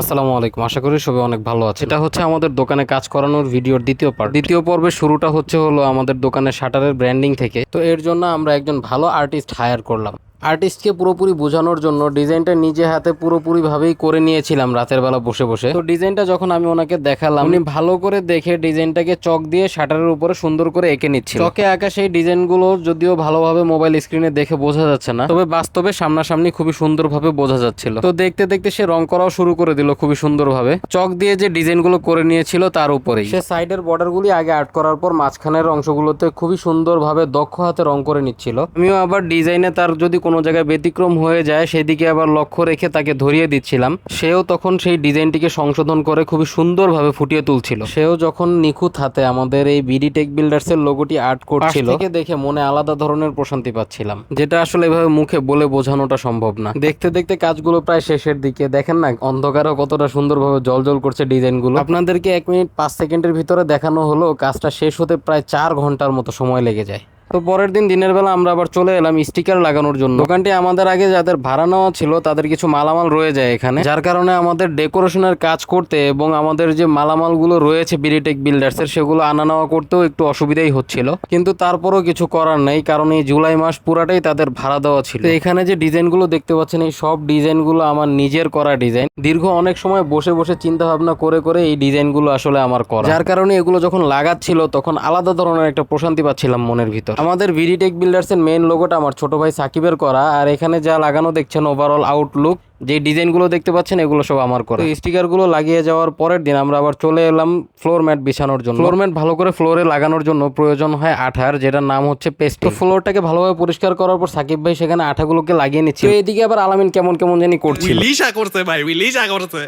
আসসালামু আলাইকুম। আশা করি সবাই অনেক ভালো আছে এটা হচ্ছে আমাদের দোকানে কাজ করানোর ভিডিওর দ্বিতীয় পার্ট দ্বিতীয় পর্বে শুরুটা হচ্ছে হলো আমাদের দোকানে শাটারের ব্র্যান্ডিং থেকে। তো এর জন্য আমরা একজন ভালো আর্টিস্ট হায়ার করলাম। আর্টিস্টকে পুরোপুরি বোঝানোর জন্য ডিজাইনটা নিজে হাতে পুরোপুরি ভাবেই করে নিয়েছিলাম রাতের বেলা বসে বসে। তো ডিজাইনটা যখন আমি ওনাকে দেখালাম, উনি ভালো করে দেখে ডিজাইনটাকে চক দিয়ে শাটারের উপরে সুন্দর করে এঁকে নিচ্ছিল। চকে আঁকা সেই ডিজাইনগুলো যদিও ভালোভাবে মোবাইল স্ক্রিনে দেখে বোঝা যাচ্ছে না, তবে বাস্তবে সামনাসামনি খুবই সুন্দরভাবে বোঝা যাচ্ছিল। তো দেখতে দেখতে সে রং করাও শুরু করে দিল খুবই সুন্দরভাবে। চক দিয়ে যে ডিজাইনগুলো করে নিয়েছিল তার উপরেই। সে সাইডের বর্ডারগুলি আগে আর্ট করার পর মাঝখানের অংশগুলোতে খুবই সুন্দরভাবে দক্ষ হাতে রং করে নিচ্ছিল। আমিও আবার ডিজাইনে তার যদি কোনো জায়গায় ব্যতিক্রম হয়ে যায় সেদিকে আবার লক্ষ্য রেখে তাকে ধরিয়ে দিচ্ছিলাম। সেও তখন সেই ডিজাইনটিকে সংশোধন করে খুবই সুন্দরভাবে ফুটিয়ে তুলছিল। সেও যখন নিখুঁত হাতে আমাদের এই বিডি টেক বিল্ডার্স এর লোগোটি আর্ট করছিল থেকে দেখে মনে আলাদা ধরনের প্রশান্তি পাচ্ছিলাম। যেটা আসলে এভাবে মুখে বলে বোঝানোটা সম্ভব না। দেখতে দেখতে কাজগুলো প্রায় শেষের দিকে। দেখেন না অন্ধকারও কতটা সুন্দরভাবে জলজল করছে ডিজাইনগুলো। আপনাদেরকে এক মিনিট পাঁচ সেকেন্ডের ভিতরে দেখানো হলো কাজটা শেষ হতে প্রায় চার ঘণ্টার মতো সময় লেগে যায়। তো পরের দিন দিনের বেলা আমরা আবার চলে এলাম স্টিকার লাগানোর জন্য। দোকানটি আমাদের আগে যাদের ভাড়া নেওয়া ছিল, তাদের কিছু মালামাল রয়ে যায় এখানে। যার কারণে আমাদের ডেকোরেশনের কাজ করতে এবং আমাদের যে মালামালগুলো রয়েছে বিরিটেক বিল্ডার্সের সেগুলো আনা নেওয়া করতেও একটু অসুবিধাই হচ্ছিল। কিন্তু তারপরও কিছু করার নেই, কারণ এই জুলাই মাস পুরাটাই তাদের ভাড়া দেওয়া ছিল। এখানে যে ডিজাইনগুলো দেখতে পাচ্ছেন, এই সব ডিজাইনগুলো আমার নিজের করা ডিজাইন। দীর্ঘ অনেক সময় বসে বসে চিন্তা ভাবনা করে করে এই ডিজাইনগুলো আসলে আমার করা। যার কারণে এগুলো যখন লাগাচ্ছিল, তখন আলাদা ধরনের একটা প্রশান্তি পাচ্ছিলাম মনের ভিতর। আমাদের ভিডিটেক বিল্ডার্স এর মেইন লোগোটা আমার ছোট ভাই সাকিবের করা আর এখানে যা লাগানো দেখছেন ওভারঅল আউটলুক যে ডিজাইনগুলো দেখতে পাচ্ছেন এগুলো সব আমার করা। স্টিকারগুলো লাগিয়ে যাওয়ার পরের দিন আমরা আবার চলে এলাম ফ্লোর ম্যাট বিছানোর জন্য। ফ্লোর ম্যাট ভালো করে ফ্লোরে লাগানোর জন্য প্রয়োজন হয় আঠার যেটার নাম হচ্ছে পেস্ট। ফ্লোরটাকে ভালোভাবে পরিষ্কার করার পর সাকিব ভাই সেখানে আঠাগুলোকে লাগিয়ে নিচ্ছে। তো এদিকে আবার আলামিন কেমন কেমন জানি করছিল। লিসা করতে ভাই লিসা করতে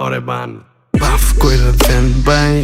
ভাই।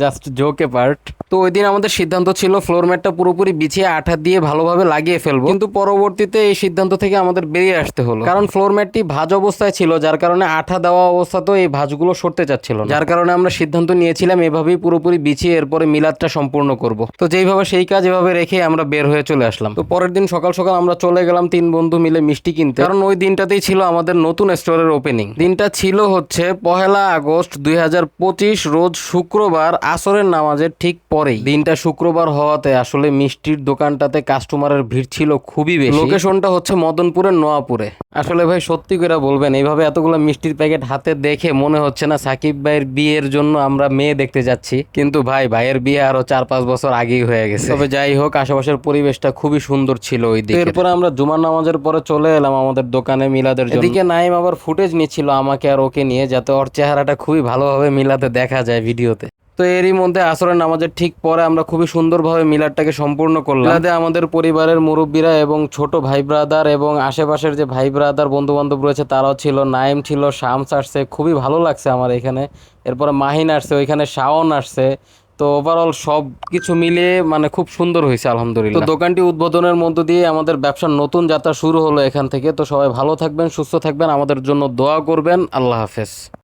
জাস্ট জোকে পার্ট তো ওই দিন আমাদের সিদ্ধান্ত ছিল ফ্লোর ম্যাটটা পুরোপুরি বিছিয়ে আঠা দিয়ে ভালোভাবে লাগিয়ে ফেলব। কিন্তু পরবর্তীতে এই সিদ্ধান্ত থেকে আমাদের বেরিয়ে আসতে হলো। কারণ ফ্লোর ম্যাটটি ভাজ অবস্থায় ছিল, যার কারণে আঠা দেওয়া অবস্থাতেও এই ভাঁজগুলো সরতে চাচ্ছিল যার কারণে আমরা সিদ্ধান্ত নিয়েছিলাম এভাবেই পুরোপুরি বিছিয়ে এরপরে মিলাদটা সম্পূর্ণ করব। তো যেইভাবে সেই কাজ এভাবে রেখে আমরা বের হয়ে চলে আসলাম। তো পরের দিন সকাল সকাল আমরা চলে গেলাম তিন বন্ধু মিলে মিষ্টি কিনতে। কারণ ওই দিনটাতেই ছিল আমাদের নতুন স্টোরের ওপেনিং দিনটা ছিল হচ্ছে পহেলা আগস্ট দুই হাজার পঁচিশ, রোজ শুক্রবার আসরের নামাজের ঠিক পরেই। দিনটা শুক্রবার হওয়াতে আসলে মিষ্টির দোকানটাতে কাস্টমারের ভিড় ছিল খুবই বেশি। লোকেশনটা হচ্ছে মদনপুরের নোয়াপুরে। আসলে ভাই সত্যি করে বলবেন এইভাবে এতগুলো মিষ্টির প্যাকেট হাতে দেখে মনে হচ্ছে না সাকিব ভাইয়ের বিয়ের জন্য আমরা মেয়ে দেখতে যাচ্ছি। কিন্তু ভাই ভাইয়ের বিয়ে আরও চার পাঁচ বছর আগেই হয়ে গেছে। তবে যাই হোক আশেপাশের পরিবেশটা খুবই সুন্দর ছিল ওই দিকে। এরপরে আমরা জুমার নামাজের পরে চলে এলাম আমাদের দোকানে মিলাদের জন্য। এদিকে নাইম আবার ফুটেজ নিচ্ছিল আমাকে আর ওকে নিয়ে যাতে ওর চেহারাটা খুবই ভালোভাবে মিলাতে দেখা যায় ভিডিওতে। তো এরই মধ্যে আসরের নামাজের ঠিক পরে আমরা খুবই সুন্দরভাবে মিলাদটাকে সম্পূর্ণ করলাম। মিলাদে আমাদের পরিবারের মুরব্বীরা এবং ছোট ভাই ব্রাদার এবং আশেপাশের যে ভাই ব্রাদার বন্ধু বান্ধব রয়েছে তারাও ছিল নাইম ছিল শামস আসছে খুবই ভালো লাগছে আমার এখানে। এরপরে মাহিন আসছে ওইখানে শাওন আসছে। তো ওভারঅল সব কিছু মিলিয়ে মানে খুব সুন্দর হয়েছে আলহামদুলিল্লাহ। তো দোকানটি উদ্বোধনের মধ্য দিয়ে আমাদের ব্যবসার নতুন যাত্রা শুরু হলো এখান থেকে। তো সবাই ভালো থাকবেন সুস্থ থাকবেন আমাদের জন্য দোয়া করবেন। আল্লাহ হাফেজ।